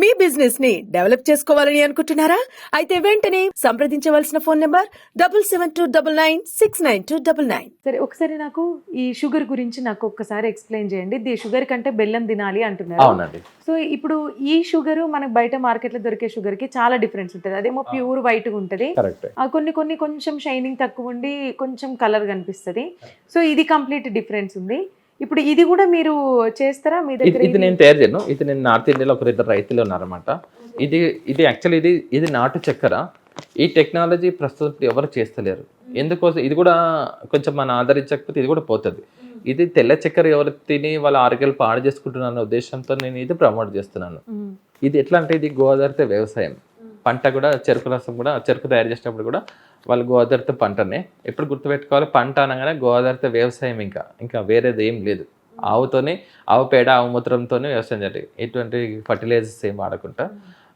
మీ బిజినెస్ని డెవలప్ చేసుకోవాలని అనుకుంటున్నారా? అయితే వెంటనే సంప్రదించవలసిన phone number double seven two double nine six nine two double nine సరే ఒకసారి నాకు ఈ షుగర్ గురించి నాకు ఒక్కసారి ఎక్స్ప్లెయిన్ చేయండి. ది షుగర్ కంటే బెల్లం తినాలి అంటున్నారు. అవునండి. సో ఇప్పుడు ఈ షుగర్ మనకు బయట మార్కెట్లో దొరికే షుగర్కి చాలా డిఫరెన్స్ ఉంటుంది. అదేమో ప్యూర్ వైట్గా ఉంటది. కరెక్ట్. ఆ కొన్ని కొన్ని కొంచెం షైనింగ్ తక్కువ ఉండి కొంచెం కలర్ కనిపిస్తది. సో ఇది కంప్లీట్ డిఫరెన్స్ ఉంది. ఇప్పుడు ఇది కూడా మీరు చేస్తారా? మీ ఇది దగ్గర ఇది నేను తయారు చేయను. ఇది నేను నార్త్ ఇండియాలో ఒక ఇద్దరు రైతులు ఉన్నారన్నమాట. ఇది ఇది యాక్చువల్లీ ఇది ఇది నాటు చక్కెర. ఈ టెక్నాలజీ ప్రస్తుతం ఎవరు చేస్తలేరు. ఎందుకోసం ఇది కూడా కొంచెం మన ఆదరించకపోతే ఇది కూడా పోతుంది. ఇది తెల్ల చక్కెర ఎవరు తిని వాళ్ళ ఆరోగ్యాలు పాడు చేసుకుంటున్న ఉద్దేశంతో నేను ఇది ప్రమోట్ చేస్తున్నాను. ఇది ఎట్లా అంటే ఇది గోదావరితో వ్యవసాయం. పంట కూడా చెరుకు రసం కూడా చెరుకు తయారు చేసినప్పుడు కూడా వాళ్ళు గోదావరితో పంటనే. ఎప్పుడు గుర్తుపెట్టుకోవాలి? పంట అనగానే గోదావరితో వ్యవసాయం ఇంకా. ఇంకా వేరేది ఏం లేదు. ఆవుతోనే ఆవు పేడ ఆవు మూత్రంతోనే వ్యవసాయం చేయాలి. ఎటువంటి ఫర్టిలైజర్స్ ఏం వాడకుండా.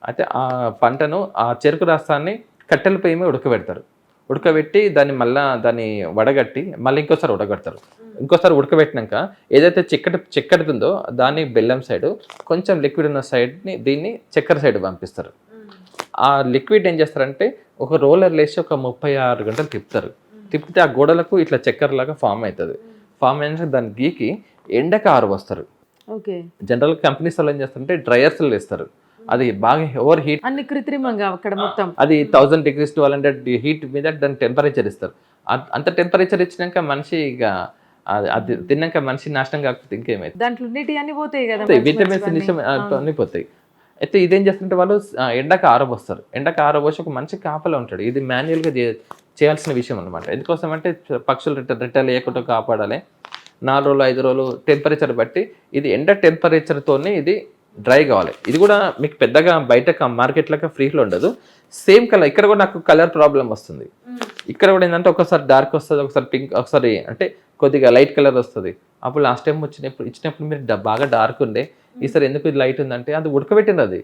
అయితే ఆ పంటను ఆ చెరుకు రసాన్ని కట్టెల మీద ఉడకబెడతారు. ఉడకబెట్టి దాన్ని మళ్ళా దాన్ని వడగట్టి మళ్ళీ ఇంకోసారి ఉడగడతారు ఇంకోసారి ఉడకబెట్టినాక ఏదైతే చిక్కటి చిక్కటి దాన్ని బెల్లం సైడ్ కొంచెం లిక్విడ్ ఉన్న సైడ్ని దీన్ని చక్కెర సైడ్ పంపిస్తారు. ఆ లిక్విడ్ ఏం చేస్తారంటే ఒక రోలర్ లేసి ఒక ముప్పై ఆరు గంటలు తిప్పుతారు. తిప్పితే ఆ గోడలకు ఇట్లా చక్కెర లాగా ఫామ్ అవుతుంది. ఫామ్ అయిన దాన్ని గీకి ఎండకు ఆరబోస్తారు ఓకే. జనరల్ కంపెనీస్ వాళ్ళు ఏం చేస్తారంటే డ్రయర్స్ వేస్తారు. అది బాగా ఓవర్ హీట్ అన్ని కృత్రిమంగా అక్కడ మొత్తం. అది thousand degrees two hundred heat మీద దాని టెంపరేచర్ ఇస్తారు. అంత టెంపరేచర్ ఇచ్చినాక మనిషి ఇక అది- తిన్నాక మనిషి నాశనం కాకపోతే ఇంకేమైతే దాంట్లో ఉన్నటి అన్ని పోతాయి కదా విటమిన్స్. అన్ని పోతాయి. అయితే ఇదేం చేస్తుంటే వాళ్ళు ఎండకు ఆరబోస్తారు. ఎండకు ఆరబోసి ఒక మంచి కాపలా ఉంటాడు. ఇది మాన్యువల్గా చేయాల్సిన విషయం అనమాట ఎందుకోసం అంటే పక్షులు రిట రిటర్న్ లేకుండా కాపాడాలి. నాలుగు రోజులు ఐదు రోజులు టెంపరేచర్ బట్టి ఇది ఎండ టెంపరేచర్తోనే ఇది డ్రై కావాలి. ఇది కూడా మీకు పెద్దగా బయట మార్కెట్లకి ఫ్రీలో ఉండదు. సేమ్ కలర్ ఇక్కడ కూడా నాకు కలర్ ప్రాబ్లం వస్తుంది. ఇక్కడ కూడా ఏంటంటే ఒకసారి డార్క్ వస్తుంది ఒకసారి పింక్ ఒకసారి అంటే కొద్దిగా లైట్ కలర్ వస్తుంది. అప్పుడు లాస్ట్ టైం వచ్చినప్పుడు ఇచ్చినప్పుడు మీరు బాగా డార్క్ ఉండే ఈసారి ఎందుకు ఇది లైట్ ఉందంటే అది ఉడకబెట్టింది అది.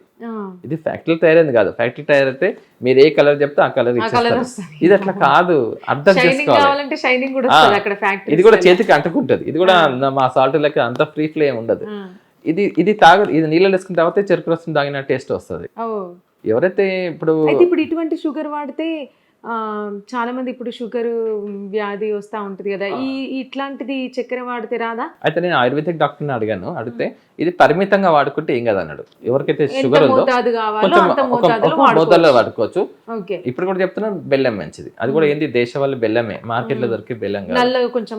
ఇది ఫ్యాక్టరీ తయారైంది కాదు. ఫ్యాక్టరీ తయారైతే మీరు ఏ కలర్ చెప్తే ఆ కలర్ ఇది అట్లా కాదు. అర్థం చేసుకోవాలి. ఇది కూడా చేతికి అంటుకుంటది. ఇది కూడా మా సాల్ట్ లెక్క అంత ఫ్రీ ఫ్లే ఉండదు. ఇది ఇది తాగ ఇది నీళ్ళు వేసుకున్న తర్వాత చెరుకు రసం తాగిన టేస్ట్ వస్తుంది. ఎవరైతే ఇప్పుడు అయితే ఇప్పుడు ఇటువంటి షుగర్ వాడితే చాలా మంది ఇప్పుడు షుగర్ వ్యాధి వస్తా ఉంటది కదా. ఈ ఇట్లాంటిది చక్కెర వాడితే రాదా? అయితే నేను ఆయుర్వేదిక్ డాక్టర్ని అడిగాను. అడిగితే ఇది పరిమితంగా వాడుకుంటే ఏం కదా అన్నాడు ఎవరికైతే షుగర్ ఉందో మోతాదులో వాడుకోవచ్చు. ఇప్పుడు కూడా చెప్తున్నా బెల్లం మంచిది. అది కూడా ఏంది? దేశవాళీ బెల్లమే. మార్కెట్లో దొరికే బెల్లం కొంచెం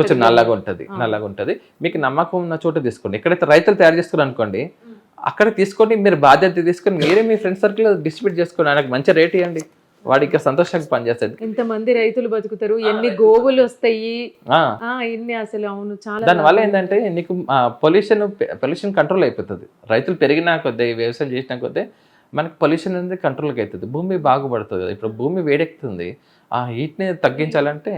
కొంచెం ఉంటది నల్లగా. ఉంటది. నల్లగా ఉంటది. మీకు నమ్మకం ఉన్న చోట తీసుకోండి. ఎక్కడైతే రైతులు తయారు చేస్తున్నారు అనుకోండి అక్కడ తీసుకొని మీరు బాధ్యత తీసుకొని మీరే మీ ఫ్రెండ్ సర్కిల్ డిస్ట్రిబ్యూట్ చేసుకోండి ఆయనకు మంచి రేట్ ఇవ్వండి వాడికి సంతోషంగా పనిచేస్తుంది ఎంతమంది రైతులు బతుకుతారు ఎన్ని గోవులు వస్తాయి. ఎన్ని అసలు అవును చాలా దానివల్ల. ఏంటంటే నీకు పొల్యూషన్ పొల్యూషన్ కంట్రోల్ అయిపోతుంది. రైతులు పెరిగినా కొద్దీ వ్యవసాయం చేసినా కొద్దీ మనకి పొల్యూషన్ అనేది కంట్రోల్కి అవుతుంది. భూమి బాగుపడుతుంది. ఇప్పుడు భూమి వేడెక్కుతుంది. ఆ హీట్ని తగ్గించాలంటే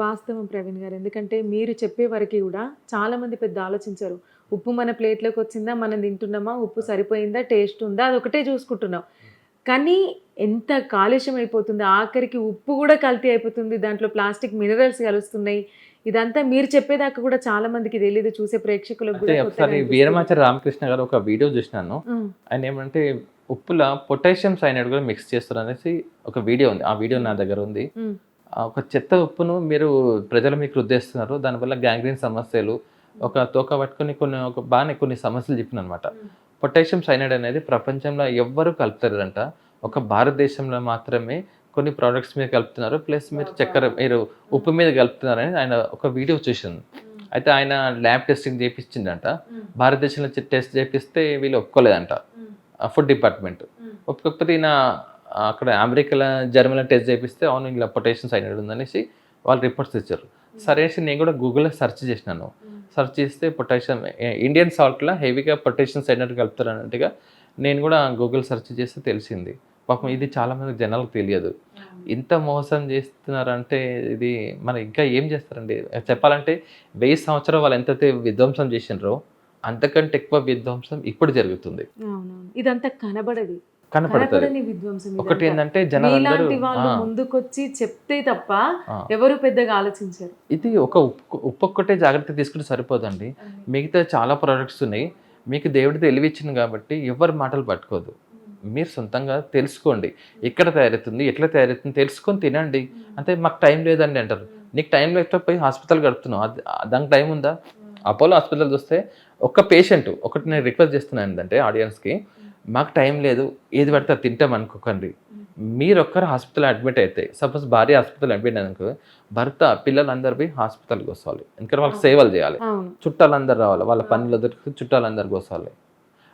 వాస్తవం ప్రవీణ్ గారు. ఎందుకంటే మీరు చెప్పే వరకు కూడా చాలా మంది పెద్ద ఆలోచించారు. ఉప్పు మన ప్లేట్లోకి వచ్చిందా మనం తింటున్నామా ఉప్పు సరిపోయిందా టేస్ట్ ఉందా అది ఒకటే చూసుకుంటున్నాం. కానీ ఎంత కాలుష్యం అయిపోతుంది? ఆఖరికి ఉప్పు కూడా కల్తీ అయిపోతుంది. దాంట్లో ప్లాస్టిక్ మినరల్స్ కలుస్తున్నాయి. ఇదంతా మీరు చెప్పేదాకా కూడా చాలా మందికి తెలియదు చూసే ప్రేక్షకులకు ఒకసారి. వీరమాచారి రామకృష్ణ గారు ఒక వీడియో చూసినాను. ఆయన ఏమంటే ఉప్పుల పొటాషియం సైనైడ్ కూడా మిక్స్ చేస్తారు అనేసి ఒక వీడియో ఉంది. ఆ వీడియో నా దగ్గర ఉంది. ఒక చెత్త ఉప్పును మీరు ప్రజలు మీకు రుద్దేస్తున్నారు దానివల్ల గ్యాంగ్రీన్ సమస్యలు ఒక తోక పట్టుకొని కొన్ని ఒక బాగానే కొన్ని సమస్యలు చెప్పిన అనమాట పొటాషియం సైనైడ్ అనేది ప్రపంచంలో ఎవ్వరూ కలుపుతారంట ఒక భారతదేశంలో మాత్రమే కొన్ని ప్రోడక్ట్స్ మీద కలుపుతున్నారు. ప్లస్ మీరు చక్కెర మీరు ఉప్పు మీద కలుపుతున్నారని ఆయన ఒక వీడియో చూసింది అయితే ఆయన ల్యాబ్ టెస్టింగ్ చేపించిండంట. భారతదేశంలో టెస్ట్ చేపిస్తే వీళ్ళు ఒప్పుకోలేదంట. ఫుడ్ డిపార్ట్మెంట్ ఒప్పుకోకపోతే ఈయన అక్కడ అమెరికాలో జర్మనీలో టెస్ట్ చేపిస్తే అవును ఇలా పొటేషియం సైనైడ్ ఉందనేసి వాళ్ళు రిపోర్ట్స్ ఇచ్చారు. సరే నేను కూడా గూగుల్లో సెర్చ్ చేసినాను. సెర్చ్ చేస్తే పొటాషియం ఇండియన్ సాల్ట్లో హెవీగా పొటాషియం సైనైడ్ కలుపుతారు అన్నట్టుగా నేను కూడా గూగుల్ సెర్చ్ చేస్తే తెలిసింది. పాపం ఇది చాలా మంది జనాలకు తెలియదు. ఇంత మోసం చేస్తున్నారంటే ఇది మరి ఇంకా ఏం చేస్తారండి? చెప్పాలంటే వెయ్యి సంవత్సరాలు వాళ్ళు ఎంతైతే విధ్వంసం చేసినారో అంతకంటే ఎక్కువ విధ్వంసం ఇప్పుడు జరుగుతుంది. ఇదంతా కనబడది. కనపడని విధ్వంసం ఒకటి. ఏంటంటే ఆ, ముందుకొచ్చి చెప్తే తప్ప. ఎవరు పెద్దగా ఆలోచించారు. ఇది ఒక ఒక్కటే జాగ్రత్త తీసుకుంటే సరిపోదండి. మిగతా చాలా ప్రోడక్ట్స్ ఉన్నాయి. మీకు దేవుడు తెలివిచ్చింది కాబట్టి ఎవరి మాటలు పట్టుకోదు. మీరు సొంతంగా తెలుసుకోండి. ఎక్కడ తయారవుతుంది ఎట్లా తయారవుతుంది తెలుసుకొని తినండి. అంటే మాకు టైం లేదండి అంటారు. నీకు టైం లేకపోయి హాస్పిటల్ గడుపుతున్నావు అది దానికి టైం ఉందా? అపోలో హాస్పిటల్ చూస్తే ఒక్క పేషెంట్ ఒకటి నేను రిక్వెస్ట్ చేస్తున్నాను ఏంటంటే ఆడియన్స్కి మాకు టైం లేదు ఏది పడితే అది తింటాం అనుకోకండి. మీరు ఒక్కరు హాస్పిటల్ అడ్మిట్ అయితే సపోజ్ భార్య హాస్పిటల్ అడ్మిట్ అనుకో భర్త పిల్లలందరూ పోయి హాస్పిటల్కి వస్తారు ఎందుకంటే వాళ్ళకి సేవలు చేయాలి. చుట్టాలందరూ రావాలి. వాళ్ళ పనులు దొరికి చుట్టాలందరూ కోసాలి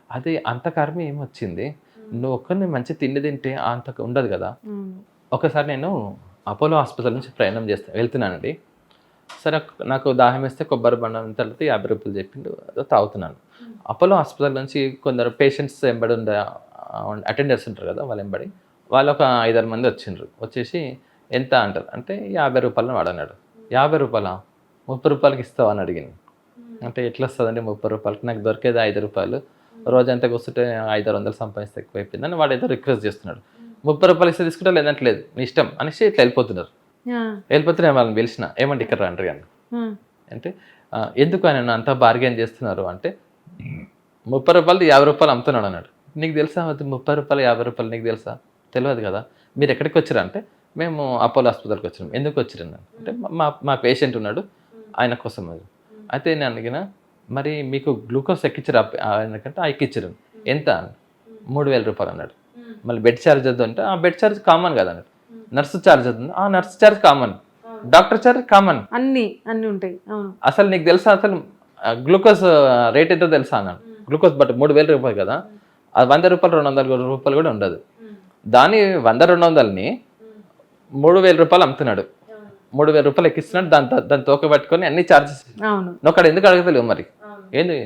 అది అంత కర్మ ఏమొచ్చింది? నువ్వు ఒక్కరిని మంచి తిండి తింటే అంత ఉండదు కదా. ఒకసారి నేను అపోలో హాస్పిటల్ నుంచి ప్రయాణం చేస్తా వెళ్తున్నానండి. సరే నాకు దాహం వేస్తే కొబ్బరి బండం తర్వాత యాభై రూపాయలు చెప్పిండు అదో తాగుతున్నాను. అపోలో హాస్పిటల్ నుంచి కొందరు పేషెంట్స్ ఎంబడి ఉండే అటెండర్స్ ఉంటారు కదా వాళ్ళు ఎంబడి వాళ్ళు ఒక ఐదారు మంది వచ్చిండ్రు. వచ్చేసి ఎంత అంటారు? అంటే యాభై రూపాయలు వాడు అన్నాడు. యాభై రూపాయలా? ముప్పై రూపాయలకి ఇస్తావా అని అడిగింది అంటే ఎట్లా వస్తుందండి ముప్పై రూపాయలకి? నాకు దొరికేది ఐదు రూపాయలు. రోజంతా కూర్చుంటే ఐదు ఆరు వందలు సంపాదిస్తే ఎక్కువైపోయింది అని వాడు ఏదో రిక్వెస్ట్ చేస్తున్నాడు. ముప్పై రూపాయలు ఇస్తే తీసుకుంటా లేదంటే లేదు నీ ఇష్టం అనేసి ఇట్లా వెళ్ళిపోతున్నారు. వెళ్ళిపోతే వాళ్ళని పిలిచిన ఏమంటే ఇక్కడ రండి అని. అంటే "ఆ, ఎందుకు ఆయన అంతా బార్గెన్ చేస్తున్నారు? అంటే ముప్పై రూపాయలు యాభై రూపాయలు అమ్ముతున్నాడు అన్నాడు. నీకు తెలుసా ముప్పై రూపాయలు యాభై రూపాయలు నీకు తెలుసా? తెలియదు కదా. మీరు ఎక్కడికి వచ్చారు? అంటే మేము అపోలో హాస్పిటల్కి వచ్చినాం. ఎందుకు వచ్చారు అన్నాను అంటే మా మా పేషెంట్ ఉన్నాడు. ఆయన కోసం అది అయితే నేను అడిగిన మరి మీకు గ్లూకోజ్ ఎక్కించారు ఆయనకంటే ఆ ఎక్కించారు ఎంత? మూడు వేల రూపాయలు అన్నాడు. మళ్ళీ బెడ్ ఛార్జ్ వద్దు అంటే ఆ బెడ్ ఛార్జ్ కామన్ కదా అన్నాడు. నర్సు ఛార్జ్ వద్దు ఆ nurse charge common. Doctor charge common. అన్ని అన్ని ఉంటాయి. అసలు నీకు తెలుసా అసలు గ్లూకోజ్ రేట్ ఎంతో తెలుసా అన్నాడు. గ్లూకోజ్ బట్ మూడు వేల రూపాయలు కదా. అది వంద రూపాయలు రెండు వందల రూపాయలు కూడా ఉండదు. దాని వంద రెండు వందలని మూడు వేల రూపాయలు అమ్ముతున్నాడు. మూడు వేల రూపాయలు ఎక్కిస్తున్నాడు దాని దాన్ని తోక పట్టుకొని అన్ని ఛార్జెస్ నువ్వు అక్కడ ఎందుకు అడగలేవు మరి? ఏంది?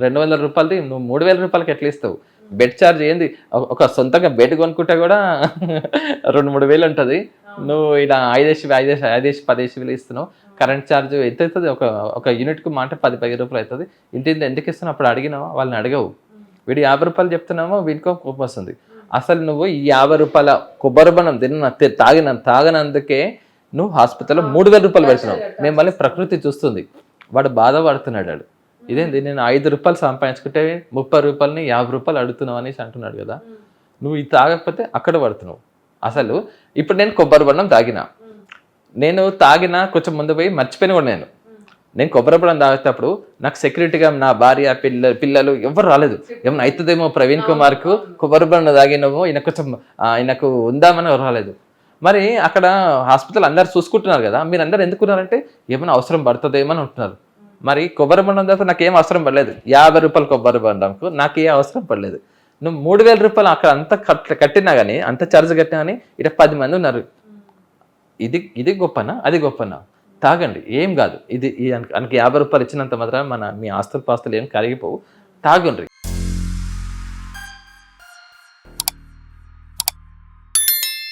రెండు వందల రూపాయలది నువ్వు మూడు వేల రూపాయలకి ఎట్లా ఇస్తావు? బెడ్ ఛార్జ్ ఏంది? ఒక- సొంతంగా బెడ్ కొనుక్కుంటే కూడా రెండు మూడు వేలు ఉంటుంది. నువ్వు ఇలా ఐదేసి ఐదేసి ఐదేసి పదేసి వేలు ఇస్తున్నావు. కరెంట్ ఛార్జ్ ఎంత అవుతుంది ఒక ఒక యూనిట్కి మాట పది పది రూపాయలు అవుతుంది ఇంటి ఇంత ఎందుకు ఇస్తున్నావు? అప్పుడు అడిగినావా? వాళ్ళని అడగవు. వీడు యాభై రూపాయలు చెప్తున్నామో వీడికో కోపం వస్తుంది. అసలు నువ్వు ఈ యాభై రూపాయల కొబ్బరి బనం తిన్న తాగిన తాగనందుకే నువ్వు హాస్పిటల్లో మూడు వేల రూపాయలు పెడుతున్నావు మేము మళ్ళీ ప్రకృతి చూస్తుంది. వాడు బాధపడుతున్నాడు వాడు. ఇదేంది? నేను ఐదు రూపాయలు సంపాదించుకుంటే ముప్పై రూపాయలని యాభై రూపాయలు అడుగుతున్నావు అనేసి అంటున్నాడు కదా. నువ్వు ఇది తాగకపోతే అక్కడ పడుతున్నావు. అసలు ఇప్పుడు నేను కొబ్బరి బండం తాగిన. నేను తాగిన కొంచెం ముందు పోయి మర్చిపోయిన కూడా నేను. నేను కొబ్బరి బొండం తాగేటప్పుడు నాకు సెక్యూరిటీగా నా భార్య పిల్ల పిల్లలు ఎవరు రాలేదు. ఏమైనా అవుతుందేమో ప్రవీణ్ కుమార్కు? కొబ్బరి బొండం తాగినామో ఈయన కొంచెం ఆయనకు ఉందామని రాలేదు. మరి అక్కడ హాస్పిటల్ అందరు చూసుకుంటున్నారు కదా మీరు అందరు ఎందుకున్నారంటే ఏమైనా అవసరం పడుతుందేమో అని ఉంటున్నారు మరి కొబ్బరి బండం తర్వాత నాకు ఏం అవసరం పడలేదు. యాభై రూపాయలు కొబ్బరి బండంకు నాకు ఏ అవసరం పడలేదు. నువ్వు మూడు వేల రూపాయలు అక్కడ అంత కట్టినా కానీ అంత ఛార్జ్ కట్టినా కానీ ఇక్కడ పది మంది ఉన్నారు. ఇది ఇది గొప్పనా? అది గొప్పనా? తాగండి. ఏం కాదు. ఇది ఈ యాభై రూపాయలు ఇచ్చినంత మాత్రం మన మీ ఆస్తులు పాస్తులు ఏం కరిగిపోవు. తాగండి